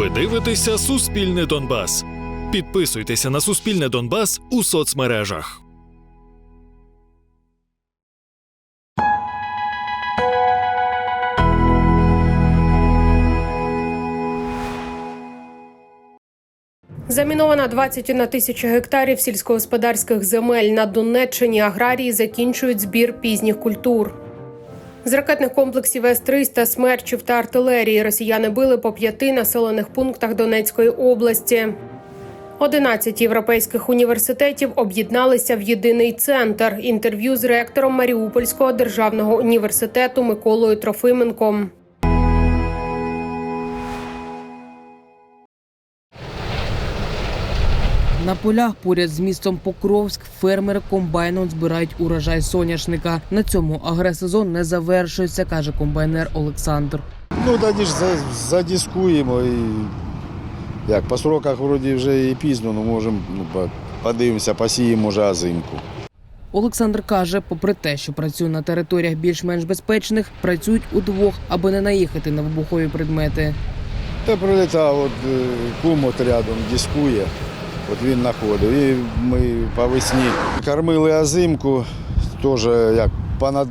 Ви дивитеся Суспільне Донбас. Підписуйтеся на Суспільне Донбас у соцмережах. Замінована 21 тисяча гектарів сільськогосподарських земель на Донеччині. Аграрії закінчують збір пізніх культур. З ракетних комплексів С-300, смерчів та артилерії росіяни били по п'яти населених пунктах Донецької області. 11 європейських університетів об'єдналися в єдиний центр. Інтерв'ю з ректором Маріупольського державного університету Миколою Трофименком. На полях поряд з містом Покровськ фермери комбайном збирають урожай соняшника. На цьому агресезон не завершується, каже комбайнер Олександр. Ну, тоді ж за- задискуємо і як по сроках вроді вже і пізно, ну можемо ну, подивимося, посіємо може озимку. Олександр каже, попри те, що працює на територіях більш-менш безпечних, працюють удвох, аби не наїхати на вибухові предмети. Та прилітав от е, кум от рядом дискує, от він знаходив. І ми по весні кормили озимку, теж як понад,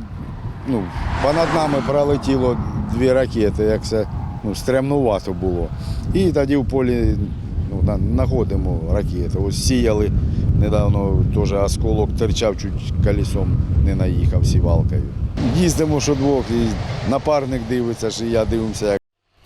ну, понад нами пролетіло дві ракети, як це ну, стремнувато було. І тоді в полі ну, на- знаходимо ракети. Ось сіяли недавно теж осколок терчав, чуть колесом не наїхав сівалкою. Їздимо що двох, і напарник дивиться, що я дивимося,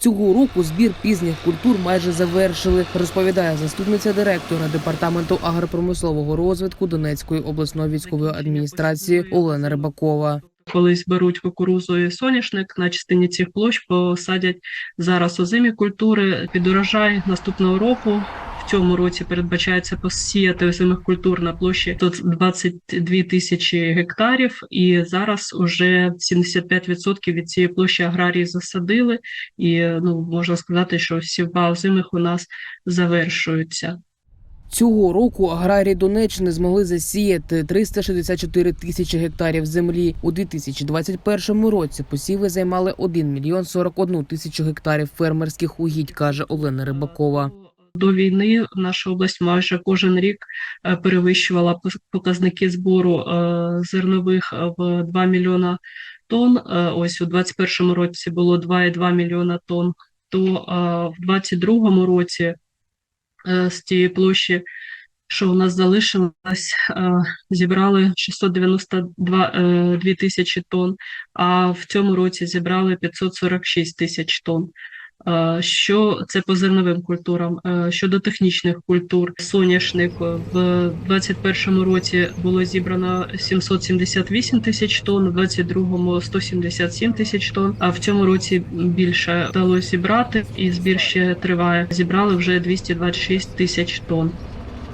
Цього року збір пізніх культур майже завершили, розповідає заступниця директора департаменту агропромислового розвитку Донецької обласної військової адміністрації Олена Рибакова. Колись беруть кукурузу і соняшник на частині цих площ, посадять зараз озимі культури під урожай наступного року. Цьому році передбачається посіяти озимих культур на площі тут 22 тисячі гектарів, і зараз уже 75% від цієї площі аграрії засадили, і ну можна сказати, що сівба озимих у нас завершується. Цього року аграрії Донеччини змогли засіяти 364 тисячі гектарів землі. У 2021 році посіви займали 1 мільйон 41 тисячу гектарів фермерських угідь, каже Олена Рибакова. До війни наша область майже кожен рік е, перевищувала показники збору е, зернових е, в 2 мільйона тонн. Ось у 2021 році було 2,2 мільйона тонн. То в 2022 році з тієї площі, що у нас залишилось, зібрали 692 е, дві тисячі тонн, а в цьому році зібрали 546 тисяч тонн. Е, Що це по зерновим культурам? Е, Щодо технічних культур, соняшник в в 2021 році було зібрано 778 тисяч тонн, в 2022 – 177 тисяч тонн, а в цьому році більше вдалося зібрати, і збір ще триває. Зібрали вже 226 тисяч тонн.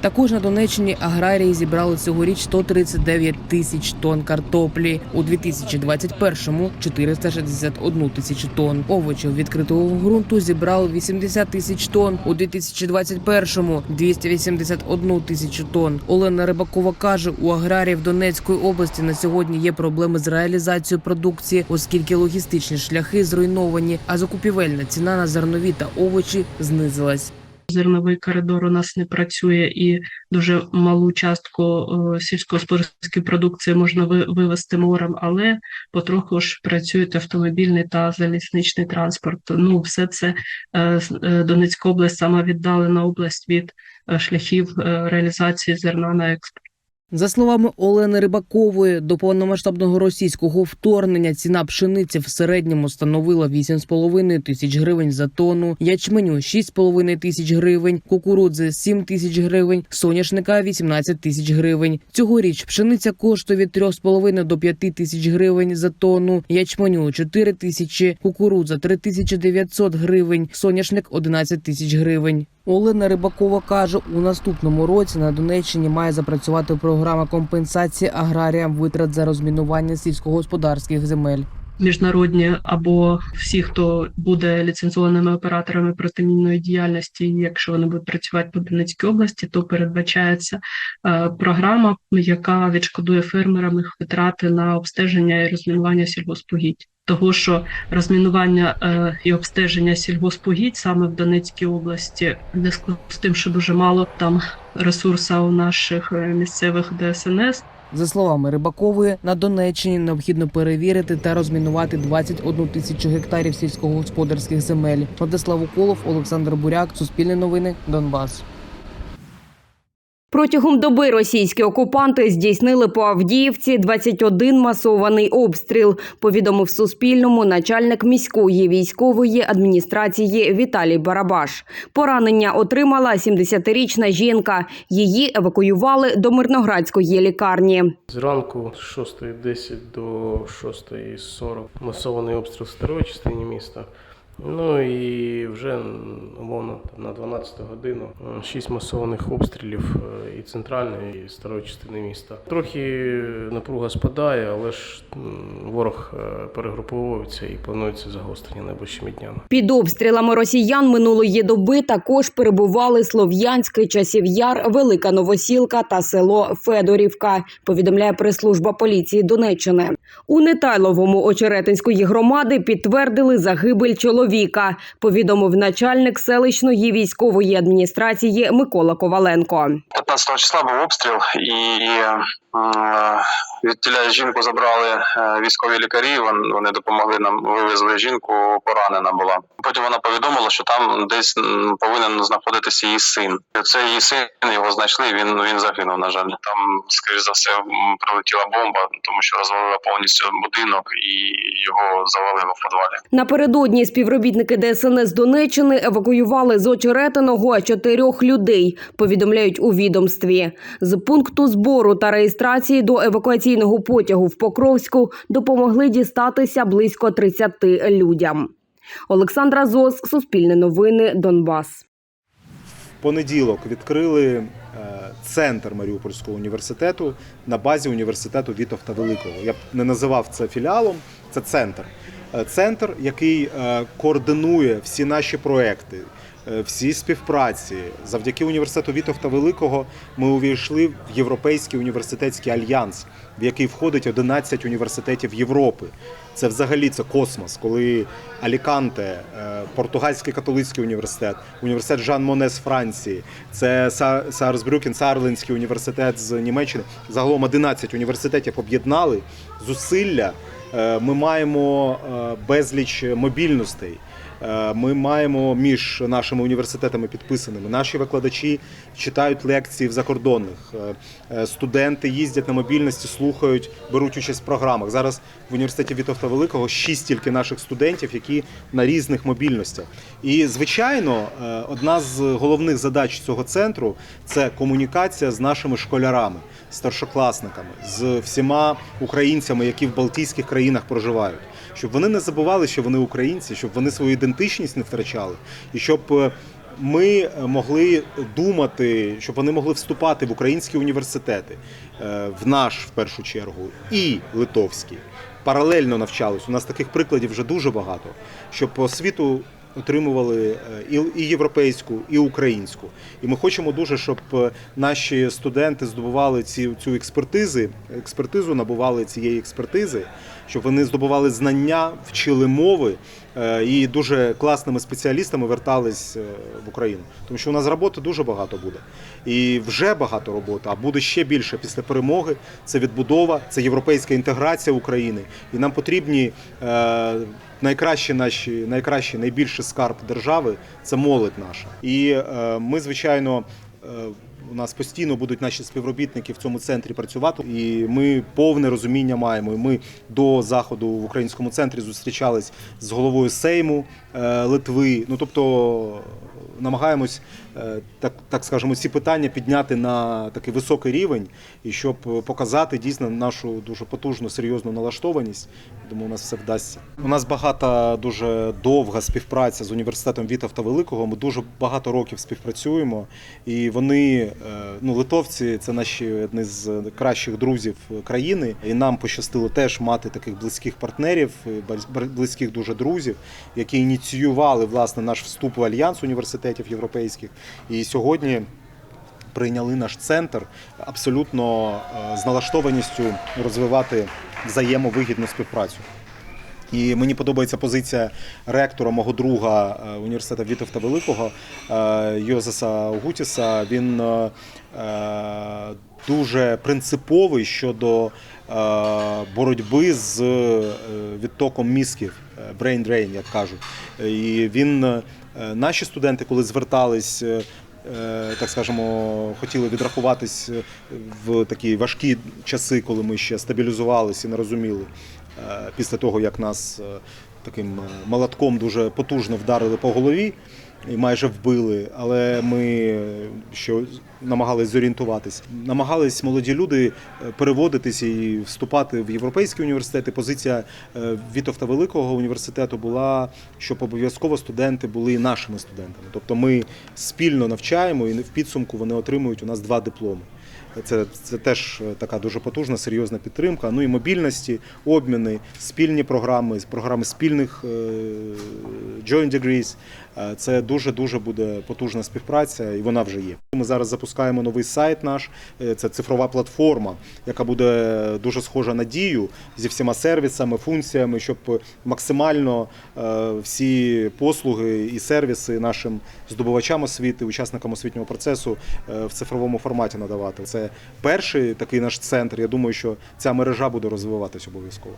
Також на Донеччині аграрії зібрали цьогоріч 139 тисяч тонн картоплі. У 2021-му – 461 тисячу тонн. Овочів відкритого ґрунту зібрали 80 тисяч тонн. У 2021-му – 281 тисячу тонн. Олена Рибакова каже, у аграріїв Донецької області на сьогодні є проблеми з реалізацією продукції, оскільки логістичні шляхи зруйновані, а закупівельна ціна на зернові та овочі знизилась. Зерновий коридор у нас не працює, і дуже малу частку е, сільськогосподарської продукції можна ви- вивезти морем, але потроху ж працюють автомобільний та залізничний транспорт. Ну, все це е, е, Донецька область сама віддалена область від шляхів реалізації зерна на експорт. За словами Олени Рибакової, до повномасштабного російського вторгнення ціна пшениці в середньому становила 8,5 тисяч гривень за тонну, ячменю 6,5 тисяч гривень, кукурудзи 7 тисяч гривень, соняшника 18 тисяч гривень. Цьогоріч пшениця коштує від 3,5 до 5 тисяч гривень за тонну, ячменю 4 тисячі, кукурудза 3 тисячі 900 гривень, соняшник 11 тисяч гривень. Олена Рибакова каже, у наступному році на Донеччині має запрацювати програма компенсації аграріям витрат за розмінування сільськогосподарських земель. Міжнародні або всі, хто буде ліцензованими операторами протимінної діяльності, якщо вони будуть працювати по Донецькій області, то передбачається е, програма, яка відшкодує фермерам їх витрати на обстеження і розмінування сільгоспогідь. Того, що розмінування е, і обстеження сільгоспогідь саме в Донецькій області, зв'язку з тим, що дуже мало там ресурсу у наших е, місцевих ДСНС, За словами Рибакової, на Донеччині необхідно перевірити та розмінувати 21 тисячу гектарів сільськогосподарських земель. Владислав Уколов, Олександр Буряк, Суспільне новини, Донбас. Протягом доби російські окупанти здійснили по Авдіївці 21 масований обстріл. Повідомив Суспільному начальник міської військової адміністрації Віталій Барабаш. Поранення отримала 70-річна жінка. Її евакуювали до Мирноградської лікарні. Зранку з 6.10 до 6.40 масований обстріл старої частині міста. Ну і вже умовно на 12 годину 6 масованих обстрілів е, і центральної, і старої частини міста. Трохи напруга спадає, але ж ворог е, перегруповується і планується загострення найближчими днями. Під обстрілами росіян минулої доби також перебували Слов'янський, Часів Яр, Велика Новосілка та село Федорівка. Повідомляє прес-служба поліції Донеччини. У Нетайловому Очеретинської громади підтвердили загибель чоловіка. Повідомив начальник селищної військової адміністрації Микола Коваленко. 15 числа був обстріл, і відтіля жінку забрали е, військові лікарі. вон- Вони допомогли нам, вивезли жінку, поранена була. Потім вона повідомила, що там десь повинен знаходитися її син. Це її син, його знайшли. Він він загинув. На жаль, там, скоріш за все, прилетіла бомба, тому що розвалила повністю будинок і його завалило в підвалі. Напередодні співробітники ДСНС Донеччини евакуювали з очеретиного чотирьох людей. Повідомляють у відомстві. З пункту збору та реєстрації до евакуаційного потягу в Покровську допомогли дістатися близько 30 людям. Олександра Зос, Суспільне новини, Донбас. В понеділок відкрили е, центр Маріупольського університету на базі університету Вітовта Великого. Я б не називав це філіалом, це центр. Е, Центр, який е, координує всі наші проекти, всі співпраці. Завдяки університету Вітовта Великого ми увійшли в Європейський університетський альянс, в який входить 11 університетів Європи. Це взагалі це космос, коли Аліканте, е, Португальський католицький університет, університет Жан Моне з Франції, це Са- Саарсбрюкен, Саарлендський університет з Німеччини. Загалом 11 університетів об'єднали зусилля. Е, Ми маємо е, безліч мобільностей. Е, Ми маємо між нашими університетами підписаними. Наші викладачі читають лекції в закордонних. Е, е, Студенти їздять на мобільності, слухають, беруть участь в програмах. Зараз в університеті Вітовта Великого шість тільки наших студентів, які на різних мобільностях. І звичайно, одна з головних задач цього центру це комунікація з нашими школярами, старшокласниками, з всіма українцями, які в Балтійських країнах проживають, щоб вони не забували, що вони українці, щоб вони свою ідентичність не втрачали, і щоб е, ми могли думати, щоб вони могли вступати в українські університети, е, в наш в першу чергу, і литовський. Паралельно навчались. У нас таких прикладів вже дуже багато, щоб освіту отримували е, і європейську, і українську. І ми хочемо дуже, щоб е, наші студенти здобували ці цю експертизи, експертизу набували цієї експертизи, щоб вони здобували знання, вчили мови е, і дуже класними спеціалістами вертались е, в Україну. Тому що у нас роботи дуже багато буде. І вже багато роботи, а буде ще більше після перемоги. Це відбудова, це європейська інтеграція України. І нам потрібні е, найкращі наші, найкращий, найбільший скарб держави це молодь наша. І е, ми, звичайно. У нас постійно будуть наші співробітники в цьому центрі працювати, і ми повне розуміння маємо. Ми до заходу в українському центрі зустрічались з головою Сейму е, Литви. Ну тобто намагаємось, так, так скажемо, ці питання підняти на такий високий рівень, і щоб показати дійсно нашу дуже потужну серйозну налаштованість. Думаю, у нас все вдасться. У нас багата дуже довга співпраця з університетом Вітовта Великого. Ми дуже багато років співпрацюємо, і вони е, ну, литовці це наші одні з кращих друзів країни, і нам пощастило теж мати таких близьких партнерів, е, близьких дуже друзів, які ініціювали власне наш вступ в альянс університетів європейських. І сьогодні прийняли наш центр абсолютно е, з налаштованістю розвивати взаємовигідну співпрацю. І мені подобається позиція ректора мого друга е, університету Вітовта Великого е, Йозеса Гутіса. Він дуже принциповий щодо боротьби з відтоком мізків, brain drain, як кажуть. І він, наші студенти, коли звертались. е, е, Так скажемо, хотіли відрахуватись е, в такі важкі часи, коли ми ще стабілізувалися і не розуміли, е, після того як нас е, таким е, молотком дуже потужно вдарили по голові і майже вбили. Але ми що намагались зорієнтуватись. Намагались молоді люди е, переводитись і вступати в європейські університети. Позиція е, Вітовта Великого університету була, щоб обов'язково студенти були нашими студентами. Тобто ми спільно навчаємо і в підсумку вони отримують у нас два дипломи. Це, це теж е, така дуже потужна, серйозна підтримка. Ну і мобільності, обміни, спільні програми, програми спільних joint degrees. Е, Це дуже дуже буде потужна співпраця, і вона вже є. Ми зараз запускаємо новий сайт наш. е, Це цифрова платформа, яка буде дуже схожа на дію зі всіма сервісами, функціями, щоб максимально е, всі послуги і сервіси нашим здобувачам освіти, учасникам освітнього процесу в цифровому форматі надавати. Це перший такий наш центр. Я думаю, що ця мережа буде розвиватись обов'язково.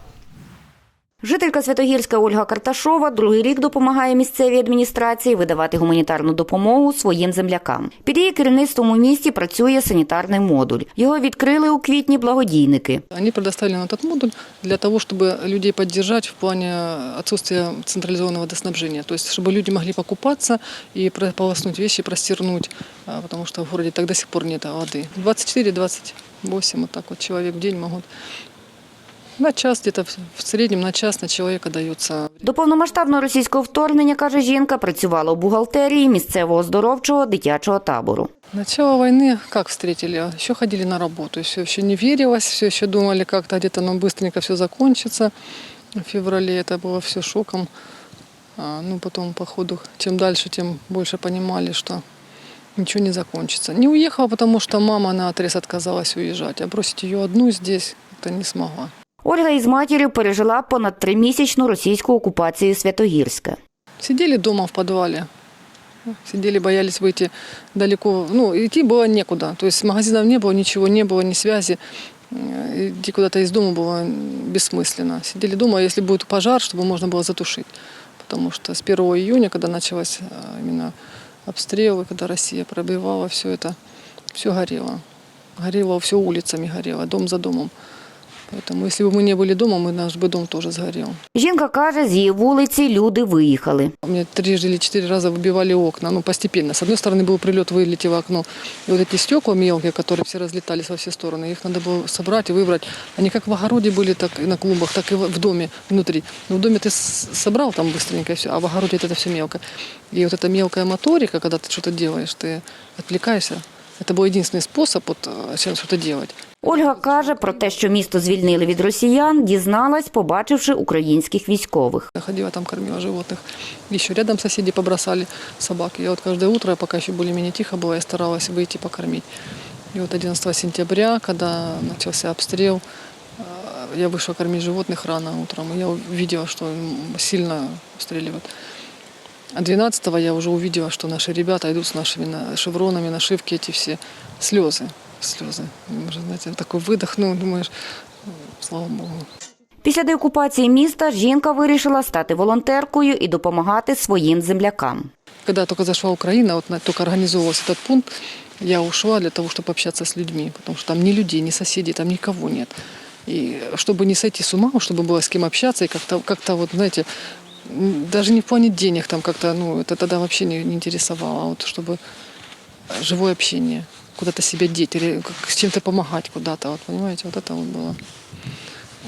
Жителька Святогірська Ольга Карташова другий рік допомагає місцевій адміністрації видавати гуманітарну допомогу своїм землякам. Під її керівництвом у місті працює санітарний модуль. Його відкрили у квітні благодійники. Они предоставили нам этот модуль для того, чтобы людей поддержать в плане отсутствия централизованного водоснабжения. То есть, чтобы люди могли покупаться и прополоснуть вещи, простернуть, а, потому что в городе так до сих пор нет воды. 24-28 вот так вот человек в день могут. На час, где-то в- в среднем на час на человека дается До повномасштабного російського вторгнення, каже жінка, працювала у бухгалтерії місцевого оздоровчого дитячого табору. Начало войны как встретили? Еще ходили на работу, все еще не верилось, все еще думали, как-то где-то нам быстренько все закончится. В феврале это было все шоком. А, ну, потом, по ходу, чем дальше, тем больше понимали, что ничего не закончится. Не уехала, потому что мама на отрез отказалась уезжать, а бросить ее одну здесь это не смогла. Ольга із матір'ю пережила понад тримісячну російську окупацію Святогірська. Сидели дома в подвале. Сидели, боялись выйти далеко. Ну, идти было некуда. То есть магазинов не было, ничего не было, ни связи. Э, Идти куда-то из дома было бессмысленно. Сидели дома, а если будет пожар, чтобы можно было затушить. Потому что с 1 июня, когда началась э, именно обстрелы, когда Россия пробивала все это, все горело. Горело, все улицами горело, дом за домом. Поэтому, если бы мы не были дома, мы, наш бы дом тоже сгорел. Жінка каже, з її вулиці люди виїхали. У меня трижды или четыре раза выбивали окна, ну, постепенно. С одной стороны был прилет, вылетело окно. И вот эти стекла мелкие, которые все разлетались во все стороны, их надо было собрать и выбрать. Они как в огороде были, так и на клумбах, так и в в доме внутри. Но в доме ты с- собрал там быстренько и все, а в огороде это все мелко. И вот эта мелкая моторика, когда ты что-то делаешь, ты отвлекаешься. Это был единственный способ вот, э, чем что-то делать. Ольга каже про те, що місто звільнили від росіян, дізналась, побачивши українських військових. Я ходила там, кормила животных. Еще рядом соседи побросали собаки. Я вот каждое утро, пока еще более-менее тихо было, я старалась выйти покормить. И вот 11 сентября, когда начался обстрел, э, я вышла кормить животных рано утром. И я увидела, что м, сильно обстреливают. А 12 я уже увидела, что наши ребята идут с нашими на- шевронами, нашивки эти все. Слезы, слезы. Уже, знаете, такой выдох, ну, думаешь, слава Богу. Після деокупації міста жінка вирішила стати волонтеркою і допомагати своїм землякам. Когда только зашла Украина, вот на- только организовывался этот пункт, я ушла для того, чтобы общаться с людьми, потому что там ни людей, ни соседей, там никого нет. И чтобы не сойти с ума, чтобы было с кем общаться, и как-то, как-то вот, знаете, м, даже не в плане денег там как-то, ну, это тогда вообще не, не интересовало, а вот чтобы живое общение, куда-то себя деть, или как- с чем-то помогать куда-то, вот, понимаете, вот это вот было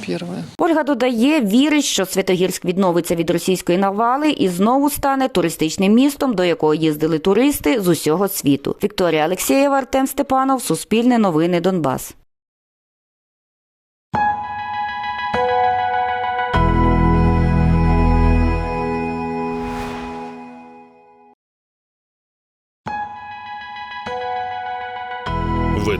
первое. Ольга додає, вірить, що Святогірськ відновиться від російської навали і знову стане туристичним містом, до якого їздили туристи з усього світу. Вікторія Алексєєва, Артем Степанов, Суспільне новини Донбас.